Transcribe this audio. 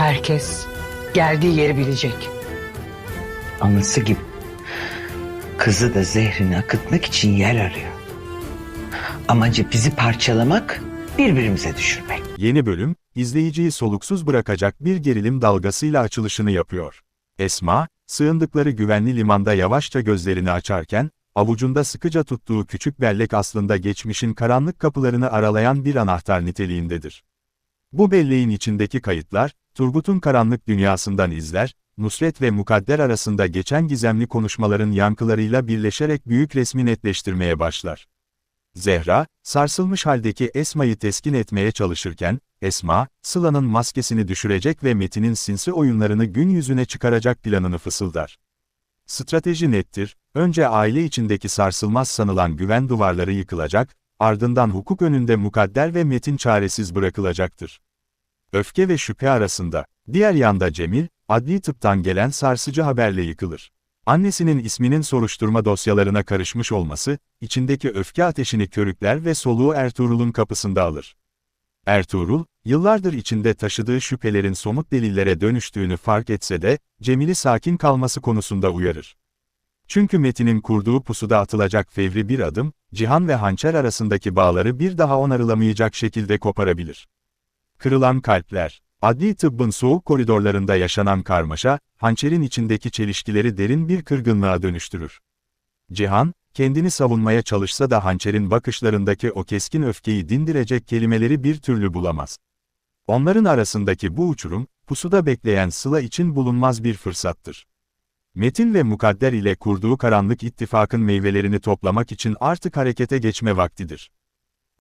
Herkes geldiği yeri bilecek. Anası gibi. Kızı da zehrini akıtmak için yer arıyor. Amacı bizi parçalamak, birbirimize düşürmek. Yeni bölüm, izleyiciyi soluksuz bırakacak bir gerilim dalgasıyla açılışını yapıyor. Esma, sığındıkları güvenli limanda yavaşça gözlerini açarken, avucunda sıkıca tuttuğu küçük bellek aslında geçmişin karanlık kapılarını aralayan bir anahtar niteliğindedir. Bu belleğin içindeki kayıtlar, Turgut'un karanlık dünyasından izler, Nusret ve Mukadder arasında geçen gizemli konuşmaların yankılarıyla birleşerek büyük resmi netleştirmeye başlar. Zehra, sarsılmış haldeki Esma'yı teskin etmeye çalışırken, Esma, Sıla'nın maskesini düşürecek ve Metin'in sinsi oyunlarını gün yüzüne çıkaracak planını fısıldar. Strateji nettir, önce aile içindeki sarsılmaz sanılan güven duvarları yıkılacak, ardından hukuk önünde Mukadder ve Metin çaresiz bırakılacaktır. Öfke ve şüphe arasında, diğer yanda Cemil, adli tıptan gelen sarsıcı haberle yıkılır. Annesinin isminin soruşturma dosyalarına karışmış olması, içindeki öfke ateşini körükler ve soluğu Ertuğrul'un kapısında alır. Ertuğrul, yıllardır içinde taşıdığı şüphelerin somut delillere dönüştüğünü fark etse de, Cemil'i sakin kalması konusunda uyarır. Çünkü Metin'in kurduğu pusuda atılacak fevri bir adım, Cihan ve Hançer arasındaki bağları bir daha onarılamayacak şekilde koparabilir. Kırılan kalpler Adli tıbbın soğuk koridorlarında yaşanan karmaşa, hançerin içindeki çelişkileri derin bir kırgınlığa dönüştürür. Cihan, kendini savunmaya çalışsa da hançerin bakışlarındaki o keskin öfkeyi dindirecek kelimeleri bir türlü bulamaz. Onların arasındaki bu uçurum, pusuda bekleyen Sıla için bulunmaz bir fırsattır. Metin ve Mukadder ile kurduğu karanlık ittifakın meyvelerini toplamak için artık harekete geçme vaktidir.